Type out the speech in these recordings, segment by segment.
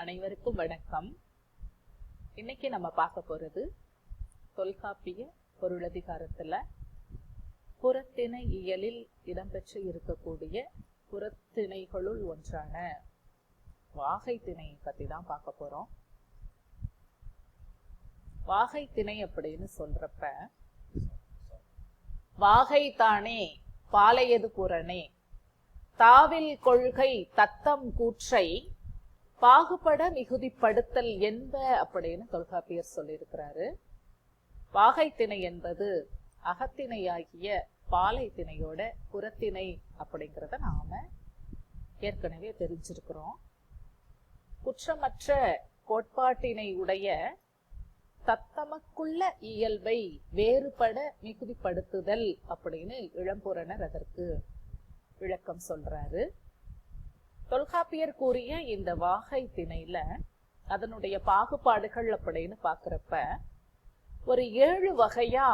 அனைவருக்கும் வணக்கம். இன்னைக்கு நம்ம பார்க்க போறது தொல்காப்பிய பொருளதிகாரத்துல புறத்திணை இயலில் இடம்பெற்று இருக்கக்கூடிய புறத்திணைகளுள் ஒன்றான வாகை திணையை பத்தி தான் பார்க்க போறோம். வாகை திணை அப்படின்னு சொல்றப்ப வாகை தானே பாலையது புறனே தாவில் கொள்கை தத்தம் கூற்றை பாகுபட மிகுதிப்படுத்தல் என்ப அப்படின்னு தொல்காப்பியர் சொல்லியிருக்கிறாரு. பாகைத்திணை என்பது அகத்திணையாகிய பாலை திணையோட புறத்திணை அப்படிங்கிறத நாம ஏற்கனவே தெரிஞ்சிருக்கிறோம். குற்றமற்ற கோட்பாட்டினை உடைய தத்தமக்குள்ள இயல்பை வேறுபட மிகுதிப்படுத்துதல் அப்படின்னு இளம்புறனர் அதற்கு விளக்கம் சொல்றாரு. தொல்காப்பியர் கூறிய இந்த வாகை திணையில அதனுடைய பாகுபாடுகள் அப்படின்னு பாக்குறப்ப ஒரு ஏழு வகையா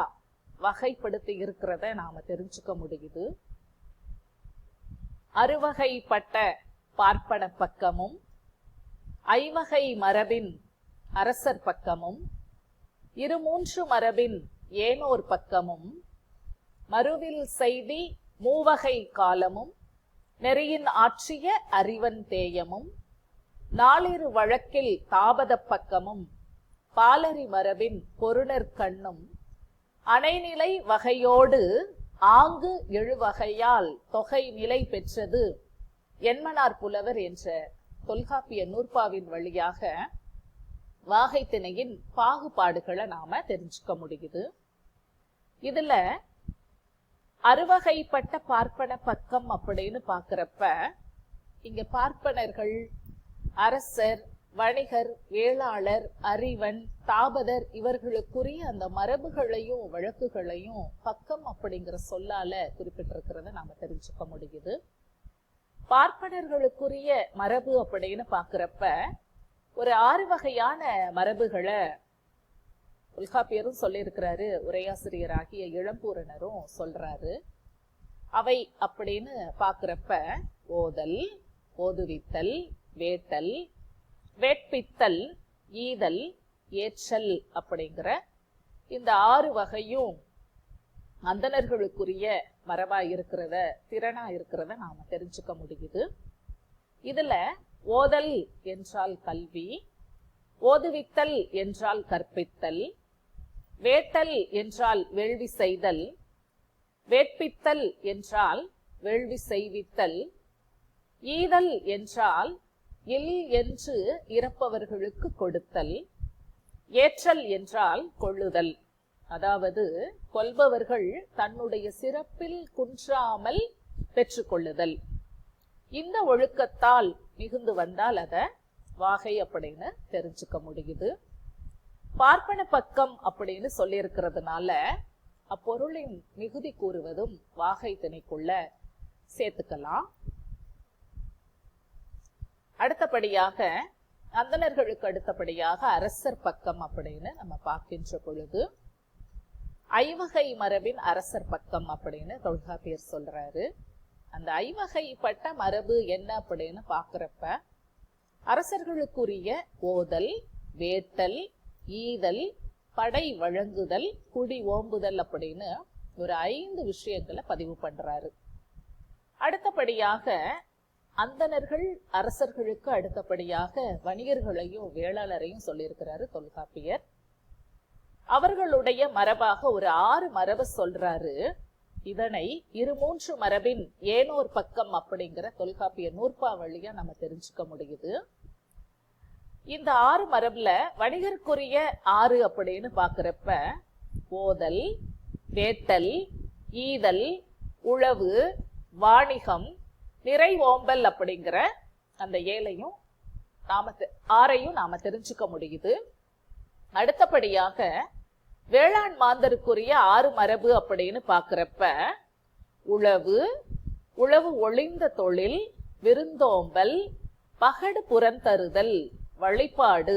வகைப்படுத்தி இருக்கிறத நாம தெரிஞ்சுக்க முடியுது. அறுவகைப்பட்ட பார்ப்பன பக்கமும் ஐவகை மரபின் அரசர் பக்கமும் இரு மூன்று மரபின் ஏனோர் பக்கமும் மறுவில் செய்தி மூவகை காலமும் நெறியின் ஆற்றிய அறிவன் தேயமும் நாளிரு வழக்கில் தாபத பக்கமும் பாலரி மரபின் பொருணர் கண்ணும் அணைநிலை வகையோடு ஆங்கு எழுவகையால் தொகை நிலை பெற்றது என்மனார் புலவர் என்ற தொல்காப்பிய நூற்பாவின் வழியாக வாகை திணையின் பாகுபாடுகளை நாம தெரிஞ்சுக்க முடியுது. இதுல அறுவகைப்பட்ட பார்ப்பன பக்கம் அப்படின்னு பார்க்குறப்ப இங்க பார்ப்பனர்கள் அரசர் வணிகர் வேளாளர் அறிவன் தாபதர் இவர்களுக்குரிய அந்த மரபுகளையும் வழக்குகளையும் பக்கம் அப்படிங்கிற சொல்லால குறிப்பிட்டிருக்கிறத நாம தெரிஞ்சுக்க முடியுது. பார்ப்பனர்களுக்குரிய மரபு அப்படின்னு பாக்குறப்ப ஒரு ஆறு வகையான மரபுகளை தொல்காப்பியரும் சொல்லியிருக்கிறாரு உரையாசிரியராகிய இளம்பூரணரும் சொல்றாரு. அவை அப்படின்னு பாக்குறப்ப ஓதல் ஓதுவித்தல் வேட்டல் வேட்பித்தல் ஈதல் ஏற்றல் அப்படிங்கிற இந்த ஆறு வகையும் அந்தணர்களுக்குரிய மரபா இருக்கிறத திறனா இருக்கிறத நாம தெரிஞ்சுக்க முடியுது. இதுல ஓதல் என்றால் கல்வி ஓதுவித்தல் என்றால் கற்பித்தல் வேட்டல் என்றால் வேள்வி செய்தல் வேட்பித்தல் என்றால் வேள்வி செய்வித்தல் ஈதல் என்றால் இல் என்று இறப்பவர்களுக்கு கொடுத்தல் ஏற்றல் என்றால் கொள்ளுதல். அதாவது கொல்பவர்கள் தன்னுடைய சிறப்பில் குன்றாமல் பெற்றுக்கொள்ளுதல் இந்த ஒழுக்கத்தால் மிகுந்து வந்தால் அத வாகை அப்படின்னு தெரிஞ்சுக்க முடியுது. பார்ப்பன பக்கம் அப்படின்னு சொல்லி இருக்கிறதுனால அப்பொருளின் மிகுதி கூறுவதும் வாகை திணைக்குள்ள சேர்த்துக்கலாம். அடுத்தபடியாக அந்தணர்களுக்கு அடுத்தபடியாக அரசர் பக்கம் அப்படின்னு நம்ம பார்க்கின்ற பொழுது ஐவகை மரபின் அரசர் பக்கம் அப்படின்னு தொல்காப்பியர் சொல்றாரு. அந்த ஐவகைப்பட்ட மரபு என்ன அப்படின்னு பாக்குறப்ப அரசர்களுக்குரிய ஓதல் வேட்டல் ஈதல் படை வழங்குதல் குடி ஓம்புதல் அப்படின்னு ஒரு ஐந்து விஷயங்களை பதிவு பண்றாரு. அடுத்தபடியாக அந்தணர்கள் அரசர்களுக்கு அடுத்தபடியாக வணிகர்களையும் வேளாளரையும் சொல்லியிருக்கிறாரு தொல்காப்பியர். அவர்களுடைய மரபாக ஒரு ஆறு மரபு சொல்றாரு. இதனை இரு மூன்று மரபின் ஏனோர் பக்கம் அப்படிங்கிற தொல்காப்பிய நூற்பா வழியா நம்ம தெரிஞ்சுக்க முடியுது. இந்த ஆறு மரபில் வணிகருக்குரிய ஆறு அப்படின்னு பார்க்குறப்ப ஓதல் வேத்தல் ஈதல் உழவு வாணிகம் நிறை ஓம்பல் அப்படிங்கிற அந்த ஏழையும் நாம ஆறையும் நாம தெரிஞ்சுக்க முடியுது. அடுத்தபடியாக வேளாண் மாந்தருக்குரிய ஆறு மரபு அப்படின்னு பார்க்குறப்ப உழவு உழவு ஒளிந்த தொழில் விருந்தோம்பல் பகடு புறந்தருதல் வழிபாடு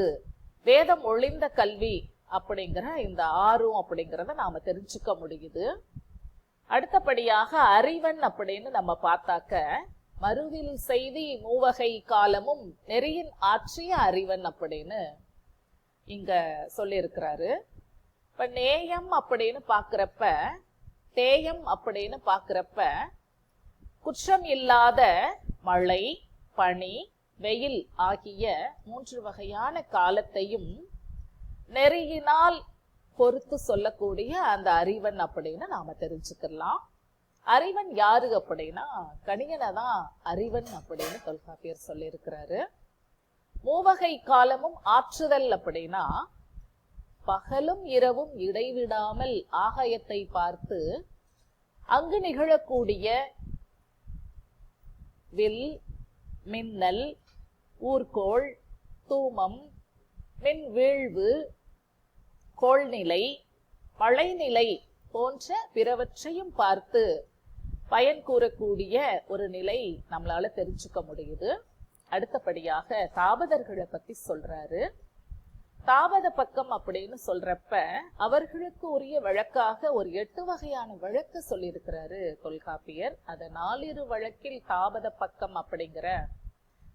வேதம் ஒளிந்த கல்வி அப்படிங்கிற இந்த ஆறும் அப்படிங்கிறத நாம தெரிஞ்சுக்க முடியுது. அடுத்தபடியாக அறிவன் அப்படின்னு நம்ம பார்த்தாக்க மறுவில் செய்தி மூவகை காலமும் நெறியின் ஆற்றிய அறிவன் அப்படின்னு இங்க சொல்லியிருக்கிறாரு. இப்ப நேயம் அப்படின்னு பாக்குறப்ப தேயம் அப்படின்னு பாக்குறப்ப குற்றம் இல்லாத மழை பனி வெயில் ஆகிய மூன்று வகையான காலத்தையும் நெறியினால் பொறுத்து சொல்லக்கூடிய அந்த அறிவன் அப்படின்னு நாம தெரிஞ்சுக்கலாம். அறிவன் யாரு அப்படின்னா கணியனை தான் அறிவன் அப்படின்னு தொல்காப்பியர் சொல்லியிருக்கிறாரு. மூவகை காலமும் ஆற்றுதல் அப்படின்னா பகலும் இரவும் இடைவிடாமல் ஆகாயத்தை பார்த்து அங்கு நிகழக்கூடிய வில் மின்னல் ஊர்கோள் தூமம் மின் வீழ்வு கோள்நிலை மழைநிலை போன்ற பிறவற்றையும் பார்த்து பயன் கூறக்கூடிய ஒரு நிலை நம்மளால தெரிஞ்சுக்க முடியுது. அடுத்தபடியாக தாபதர்களை பத்தி சொல்றாரு. தாபத பக்கம் அப்படின்னு சொல்றப்ப அவர்களுக்கு உரிய வழக்காக ஒரு எட்டு வகையான வழக்கு சொல்லியிருக்கிறாரு தொல்காப்பியர். அத நாலிரு வழக்கில் தாபத பக்கம் அப்படிங்கிற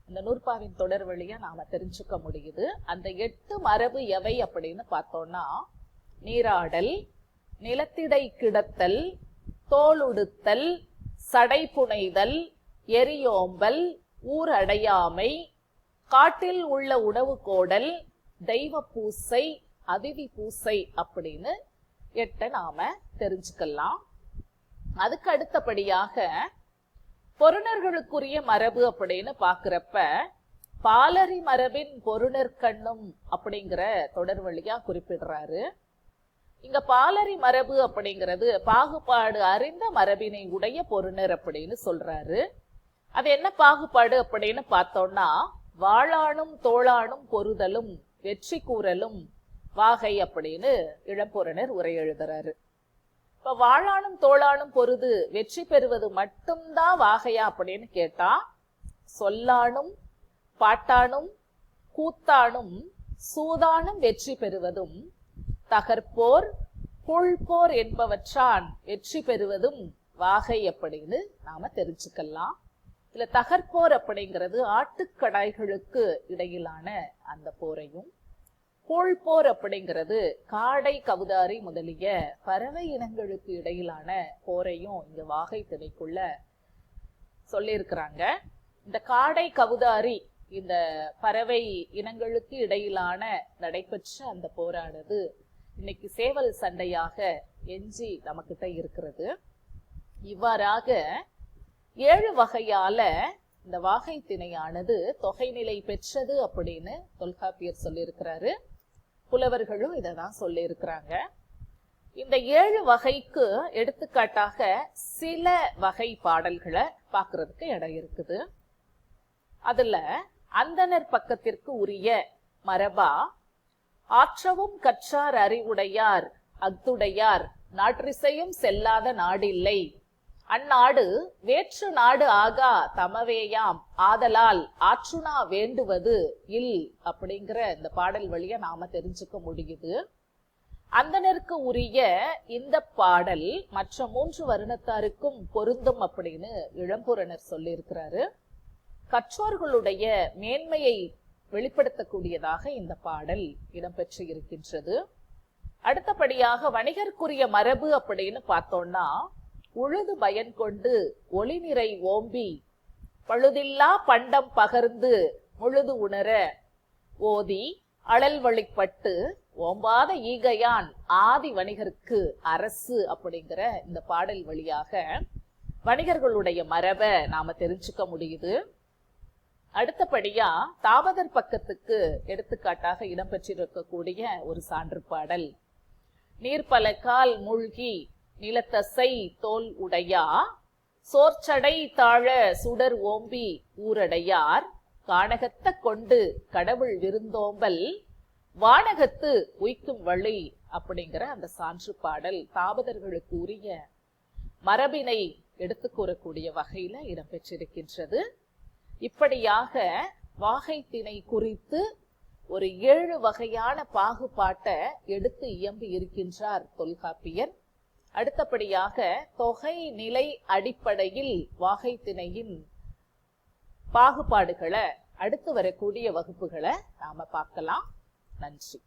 இந்த நூற்பாவின் தொடர் வழியா நாம தெரிஞ்சுக்க முடியுது. அந்த எட்டு மரபு எவை அப்படின்னு பார்த்தோம்னா நீராடல் நிலத்திடை கிடத்தல் தோளுடுத்தல் சடை புனைதல் எரியோம்பல் ஊர் அடையாமை காட்டில் உள்ள உணவு கோடல் தெய்வ பூசை அதிதி பூசை அப்படின்னு எட்ட நாம தெரிஞ்சுக்கலாம். அதுக்கு அடுத்தபடியாக பொருணர்களுக்குரிய மரபு அப்படின்னு பாக்குறப்ப பாலரி மரபின் பொருணர் கண்ணும் அப்படிங்கிற தொடர் வழியா குறிப்பிடுறாரு. இங்க பாலரி மரபு அப்படிங்கிறது பாகுபாடு அறிந்த மரபினை உடைய பொருணர் அப்படின்னு சொல்றாரு. அது என்ன பாகுபாடு அப்படின்னு பார்த்தோம்னா வாழானும் தோளானும் பொருதலும் வெற்றி கூறலும் வாகை அப்படின்னு இளம்பொருணர் உரை எழுதுறாரு. இப்ப வாழானும் தோளானும் பொருது வெற்றி பெறுவது மட்டும்தான் வாகையா அப்படின்னு கேட்டா சொல்லானும் பாட்டானும் கூத்தானும் சூதானும் வெற்றி பெறுவதும் தகர்ப்போர் புல்போர் என்பவற்றான் வெற்றி பெறுவதும் வாகை அப்படின்னு நாம தெரிஞ்சுக்கலாம். இதுல தகர்ப்போர் அப்படிங்கிறது ஆட்டுக்கடாய்களுக்கு இடையிலான அந்த போரையும் கோழ்போர் அப்படிங்கிறது காடை கவுதாரி முதலிய பறவை இனங்களுக்கு இடையிலான போரையும் இங்க வாகை திணைக்குள்ள சொல்லியிருக்கிறாங்க. இந்த காடை கவுதாரி இந்த பறவை இனங்களுக்கு இடையிலான நடைபெற்ற அந்த போரானது இன்னைக்கு சேவல் சண்டையாக எஞ்சி நம்மக்கிட்ட இருக்கிறது. இவ்வாறாக ஏழு வகையால இந்த வாகை திணையானது தொகைநிலை பெற்றது அப்படின்னு தொல்காப்பியர் சொல்லியிருக்கிறாரு. புலவர்களும் இதை தான் சொல்லியிருக்கிறாங்க. இந்த ஏழு வகைக்கு எடுத்துக்காட்டாக சில வகை பாடல்களை பார்க்கறதுக்கு இடம் இருக்குது. அதுல அந்தனர் பக்கத்திற்கு உரிய மரபா ஆற்றவும் கற்றார் அறிவுடையார் அத்துடையார் நாற்றிசையும் செல்லாத நாடில்லை அந்நாடு வேற்று நாடு ஆகா தமவேயாம். ஆதலால் ஆற்றுணா வேண்டுவது இல் அப்படிங்கிற இந்த பாடல் வழியை நாம தெரிஞ்சுக்க முடியுது. அந்தனருக்கு உரிய இந்த பாடல் மற்ற மூன்று வருணத்தாருக்கும் பொருந்தும் அப்படின்னு இளம்பூரணர் சொல்லியிருக்கிறாரு. கற்றோர்களுடைய மேன்மையை வெளிப்படுத்தக்கூடியதாக இந்த பாடல் இடம்பெற்று இருக்கின்றது. அடுத்தபடியாக வணிகருக்குரிய மரபு அப்படின்னு பார்த்தோம்னா உழுது பயன் கொண்டு ஒளிநிறை ஓம்பி பழுதில்லா பண்டம் பகர்ந்து முழுது உணர ஓதி அழல் வழிப்பட்டு ஓம்பாத ஈகையான் ஆதி வணிகருக்கு அரசு அப்படிங்கிற இந்த பாடல் வழியாக வணிகர்களுடைய மரபை நாம தெரிஞ்சுக்க முடியுது. அடுத்தபடியா தாபதர் பக்கத்துக்கு எடுத்துக்காட்டாக இடம்பெற்றிருக்கக்கூடிய ஒரு சான்று பாடல். நீர்பலக்கால் மூழ்கி நிலத்தசை தோல் உடையா சோர்ச்சடை தாழ சுடர் ஓம்பி ஊரடையார் காணகத்த கொண்டு கடவுள் விருந்தோம்பல் வானகத்து உய்க்கும் வழி அப்படிங்கிற அந்த சான்று பாடல் தாபதர்களுக்கு உரிய மரபினை எடுத்து கூறக்கூடிய வகையில இடம்பெற்றிருக்கின்றது. இப்படியாக வாகை திணை குறித்து ஒரு ஏழு வகையான பாகுபாட்டை எடுத்து இயம்பி இருக்கின்றார் தொல்காப்பியர். அடுத்தபடியாக தொகை நிலை அடிப்படையில் வாகை திணையின் பாகுபாடுகளை அடுத்து வரக்கூடிய வகுப்புகளை நாம பார்க்கலாம். நன்றி.